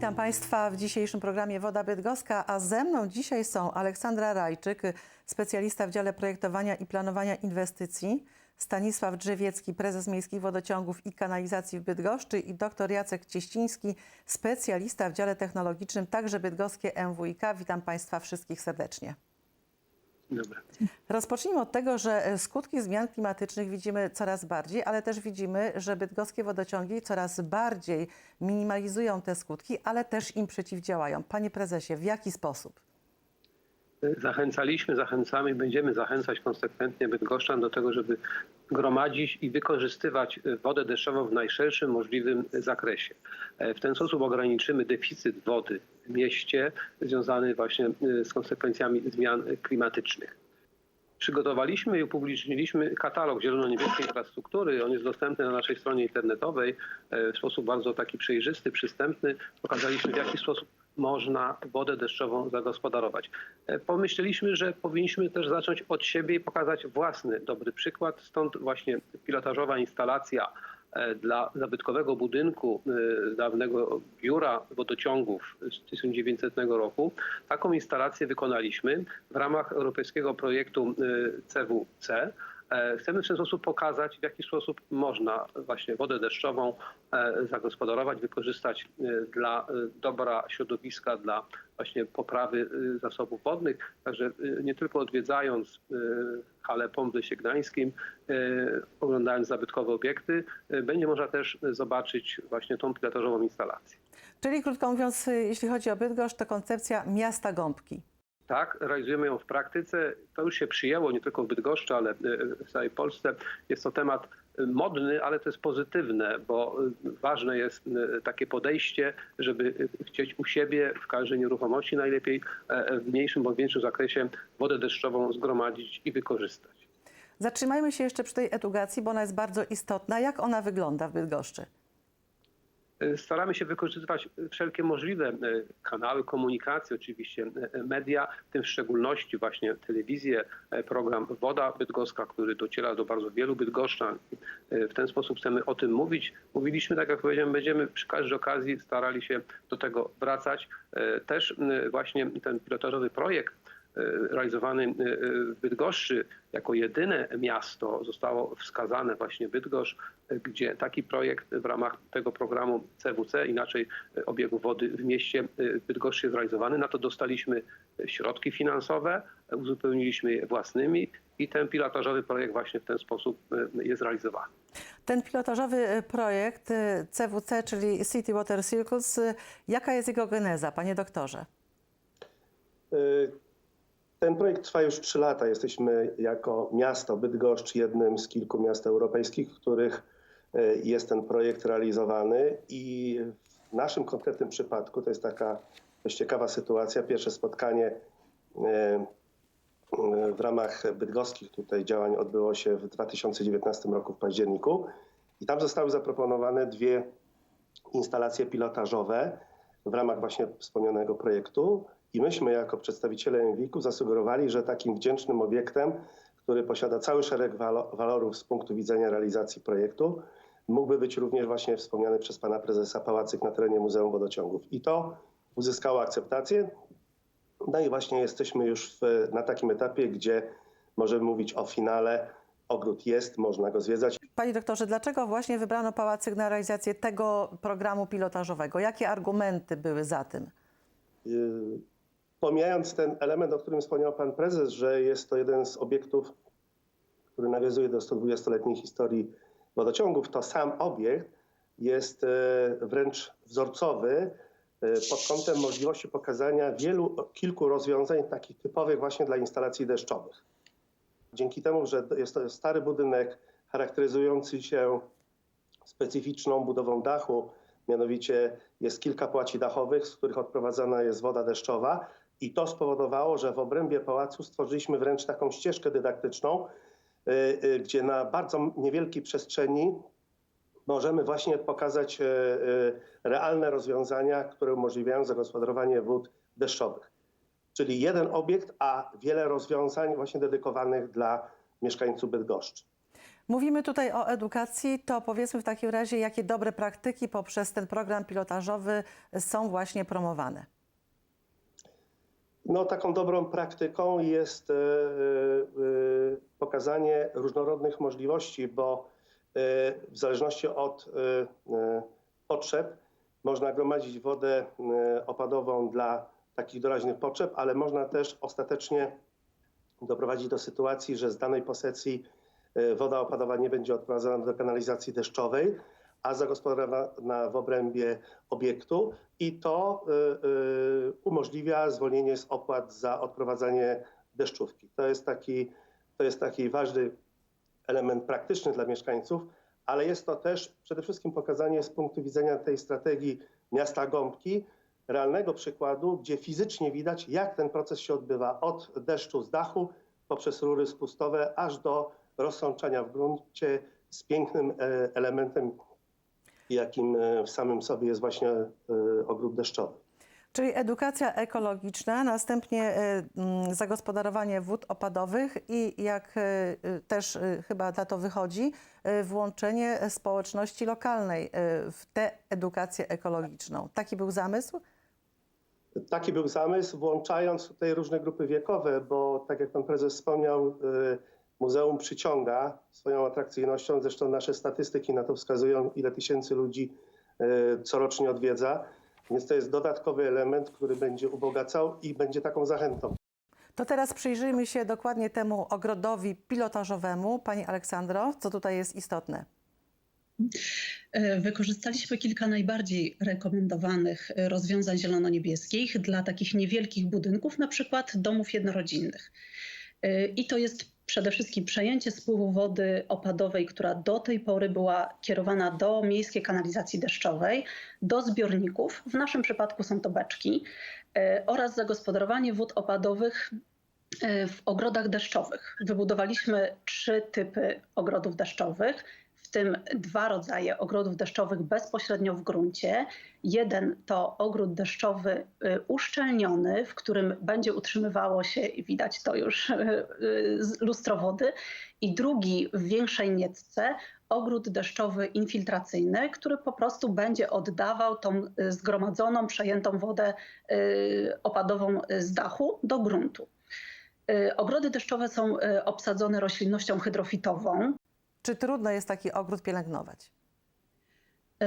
Witam Państwa w dzisiejszym programie Woda Bydgoska, a ze mną dzisiaj są Aleksandra Rajczyk, specjalista w dziale projektowania i planowania inwestycji, Stanisław Drzewiecki, prezes Miejskich Wodociągów i Kanalizacji w Bydgoszczy i dr Jacek Cieściński, specjalista w dziale technologicznym, także bydgoskie MWIK. Witam Państwa wszystkich serdecznie. Dobra. Rozpocznijmy od tego, że e, skutki zmian klimatycznych widzimy coraz bardziej, ale też widzimy, że bydgoskie wodociągi coraz bardziej minimalizują te skutki, ale też im przeciwdziałają. Panie prezesie, w jaki sposób? Zachęcaliśmy, zachęcamy i będziemy zachęcać konsekwentnie Bydgoszczan do tego, żeby gromadzić i wykorzystywać wodę deszczową w najszerszym możliwym zakresie. E, W ten sposób ograniczymy deficyt wody w mieście związany właśnie e, z konsekwencjami zmian klimatycznych. Przygotowaliśmy i upubliczniliśmy katalog zielono-niebieskiej infrastruktury. On jest dostępny na naszej stronie internetowej e, w sposób bardzo taki przejrzysty, przystępny. Pokazaliśmy w jaki sposób można wodę deszczową zagospodarować. E, Pomyśleliśmy, że powinniśmy też zacząć od siebie i pokazać własny dobry przykład. Stąd właśnie pilotażowa instalacja e, dla zabytkowego budynku e, dawnego biura wodociągów z 1900 roku. Taką instalację wykonaliśmy w ramach europejskiego projektu CWC. E, Chcemy w ten sposób pokazać, w jaki sposób można właśnie wodę deszczową e, zagospodarować, wykorzystać e, dla dobra środowiska, dla właśnie poprawy zasobów wodnych. Także nie tylko odwiedzając e, halę pomp w Lesie Gdańskim, oglądając zabytkowe obiekty, będzie można też zobaczyć właśnie tą pilotażową instalację. Czyli krótko mówiąc, jeśli chodzi o Bydgoszcz, to koncepcja miasta gąbki. Tak, realizujemy ją w praktyce. To już się przyjęło nie tylko w Bydgoszczy, ale e, w całej Polsce. Jest to temat e, modny, ale to jest pozytywne, bo e, ważne jest takie podejście, żeby chcieć u siebie w każdej nieruchomości najlepiej w mniejszym bądź większym zakresie wodę deszczową zgromadzić i wykorzystać. Zatrzymajmy się jeszcze przy tej edukacji, bo ona jest bardzo istotna. Jak ona wygląda w Bydgoszczy? Staramy się wykorzystywać wszelkie możliwe e, kanały komunikacji, oczywiście e, media, w tym w szczególności właśnie telewizję, e, program Woda Bydgoska, który dociera do bardzo wielu bydgoszczan. E, W ten sposób chcemy o tym mówić. Mówiliśmy, tak jak powiedziałem, będziemy przy każdej okazji starali się do tego wracać. E, Też e, właśnie ten pilotażowy projekt e, realizowany e, w Bydgoszczy jako jedyne miasto zostało wskazane właśnie Bydgoszcz, e, gdzie taki projekt w ramach tego programu CWC, inaczej e, obiegu wody w mieście e, Bydgoszcz jest realizowany. Na to dostaliśmy środki finansowe, e, uzupełniliśmy je własnymi i ten pilotażowy projekt właśnie w ten sposób e, jest realizowany. Ten pilotażowy projekt CWC, czyli City Water Circles, jaka jest jego geneza, panie doktorze? Y, Ten projekt trwa już 3 lata. Jesteśmy jako miasto Bydgoszcz jednym z kilku miast europejskich, w których y, jest ten projekt realizowany i w naszym konkretnym przypadku to jest taka dość ciekawa sytuacja. Pierwsze spotkanie y, y, w ramach bydgoskich tutaj działań odbyło się w 2019 roku w październiku i tam zostały zaproponowane dwie instalacje pilotażowe w ramach właśnie wspomnianego projektu. I myśmy jako przedstawiciele MWIK-u zasugerowali, że takim wdzięcznym obiektem, który posiada cały szereg walo- walorów z punktu widzenia realizacji projektu, mógłby być również właśnie wspomniany przez pana prezesa pałacyk na terenie Muzeum Wodociągów. I to uzyskało akceptację. No i właśnie jesteśmy już w, na takim etapie, gdzie możemy mówić o finale. Ogród jest, można go zwiedzać. Panie doktorze, dlaczego właśnie wybrano Pałacyk na realizację tego programu pilotażowego? Jakie argumenty były za tym? Pomijając ten element, o którym wspomniał pan prezes, że jest to jeden z obiektów, który nawiązuje do 120-letniej historii wodociągów, to sam obiekt jest e, wręcz wzorcowy e, pod kątem możliwości pokazania wielu, kilku rozwiązań takich typowych właśnie dla instalacji deszczowych. Dzięki temu, że jest to stary budynek charakteryzujący się specyficzną budową dachu, mianowicie jest kilka płaci dachowych, z których odprowadzana jest woda deszczowa i to spowodowało, że w obrębie pałacu stworzyliśmy wręcz taką ścieżkę dydaktyczną, y, y, gdzie na bardzo niewielkiej przestrzeni możemy właśnie pokazać y, realne rozwiązania, które umożliwiają zagospodarowanie wód deszczowych. Czyli jeden obiekt, a wiele rozwiązań właśnie dedykowanych dla mieszkańców Bydgoszczy. Mówimy tutaj o edukacji, to powiedzmy w takim razie, jakie dobre praktyki poprzez ten program pilotażowy są właśnie promowane. No, taką dobrą praktyką jest e, e, pokazanie różnorodnych możliwości, bo e, w zależności od potrzeb można gromadzić wodę opadową dla takich doraźnych potrzeb, ale można też ostatecznie doprowadzić do sytuacji, że z danej posesji woda opadowa nie będzie odprowadzana do kanalizacji deszczowej, a zagospodarowana w obrębie obiektu i to y, y, umożliwia zwolnienie z opłat za odprowadzanie deszczówki. To jest taki, to jest taki ważny element praktyczny dla mieszkańców, ale jest to też przede wszystkim pokazanie z punktu widzenia tej strategii miasta Gąbki realnego przykładu, gdzie fizycznie widać, jak ten proces się odbywa od deszczu z dachu poprzez rury spustowe, aż do rozsączania w gruncie z pięknym e, elementem, jakim e, w samym sobie jest właśnie e, ogród deszczowy. Czyli edukacja ekologiczna, następnie e, mm, zagospodarowanie wód opadowych i jak też chyba na to wychodzi, włączenie społeczności lokalnej w tę edukację ekologiczną. Taki był zamysł? Taki był zamysł, włączając tutaj różne grupy wiekowe, bo tak jak pan prezes wspomniał, muzeum przyciąga swoją atrakcyjnością. Zresztą nasze statystyki na to wskazują, ile tysięcy ludzi y, corocznie odwiedza. Więc to jest dodatkowy element, który będzie ubogacał i będzie taką zachętą. To teraz przyjrzyjmy się dokładnie temu ogrodowi pilotażowemu. Pani Aleksandro, co tutaj jest istotne? E, Wykorzystaliśmy kilka najbardziej rekomendowanych e, rozwiązań zielono-niebieskich dla takich niewielkich budynków, na przykład domów jednorodzinnych. E, I to jest przede wszystkim przejęcie spływu wody opadowej, która do tej pory była kierowana do miejskiej kanalizacji deszczowej, do zbiorników, w naszym przypadku są to beczki, e, oraz zagospodarowanie wód opadowych e, w ogrodach deszczowych. Wybudowaliśmy trzy typy ogrodów deszczowych, w tym dwa rodzaje ogrodów deszczowych bezpośrednio w gruncie. Jeden to ogród deszczowy y, uszczelniony, w którym będzie utrzymywało się, i widać to już, y, y, lustro wody. I drugi w większej niecce ogród deszczowy infiltracyjny, który po prostu będzie oddawał tą zgromadzoną, przejętą wodę opadową z dachu do gruntu. Ogrody deszczowe są obsadzone roślinnością hydrofitową. Czy trudno jest taki ogród pielęgnować?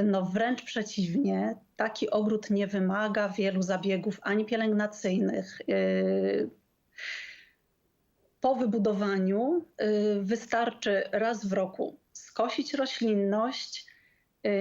No wręcz przeciwnie, taki ogród nie wymaga wielu zabiegów ani pielęgnacyjnych. Yy, Po wybudowaniu yy, wystarczy raz w roku skosić roślinność,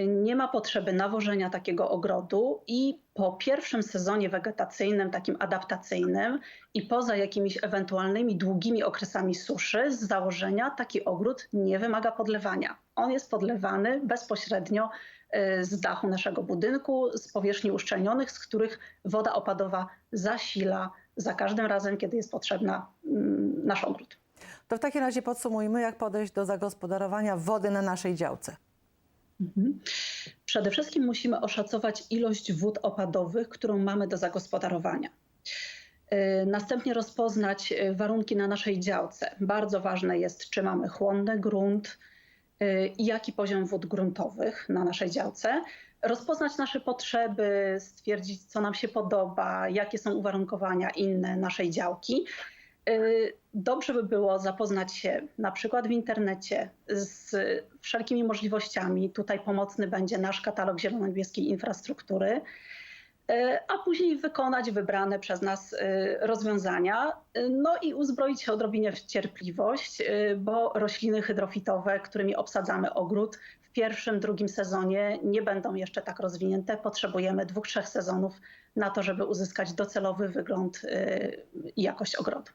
nie ma potrzeby nawożenia takiego ogrodu i po pierwszym sezonie wegetacyjnym, takim adaptacyjnym i poza jakimiś ewentualnymi długimi okresami suszy, z założenia taki ogród nie wymaga podlewania. On jest podlewany bezpośrednio y, z dachu naszego budynku, z powierzchni uszczelnionych, z których woda opadowa zasila za każdym razem, kiedy jest potrzebna mm, nasz ogród. To w takim razie podsumujmy, jak podejść do zagospodarowania wody na naszej działce. Mhm. Przede wszystkim musimy oszacować ilość wód opadowych, którą mamy do zagospodarowania. Y, Następnie rozpoznać y, warunki na naszej działce. Bardzo ważne jest, czy mamy chłonny grunt y, i jaki poziom wód gruntowych na naszej działce. Rozpoznać nasze potrzeby, stwierdzić, co nam się podoba, jakie są uwarunkowania inne naszej działki. Y, Dobrze by było zapoznać się na przykład w internecie z wszelkimi możliwościami. Tutaj pomocny będzie nasz katalog zielono-niebieskiej infrastruktury, y, a później wykonać wybrane przez nas y, rozwiązania. No i uzbroić się odrobinie w cierpliwość, bo rośliny hydrofitowe, którymi obsadzamy ogród w pierwszym, drugim sezonie nie będą jeszcze tak rozwinięte. Potrzebujemy dwóch, trzech sezonów na to, żeby uzyskać docelowy wygląd i jakość ogrodu.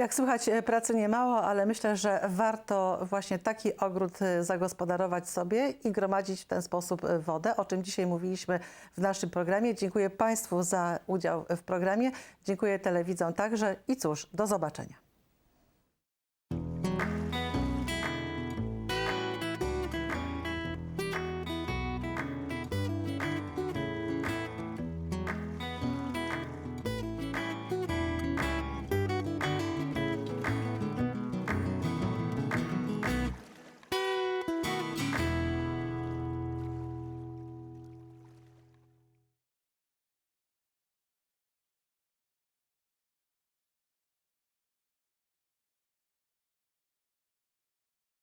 Jak słychać, e, pracy nie mało, ale myślę, że warto właśnie taki ogród e, zagospodarować sobie i gromadzić w ten sposób e, wodę, o czym dzisiaj mówiliśmy w naszym programie. Dziękuję Państwu za udział w programie, dziękuję telewidzom także i cóż, do zobaczenia.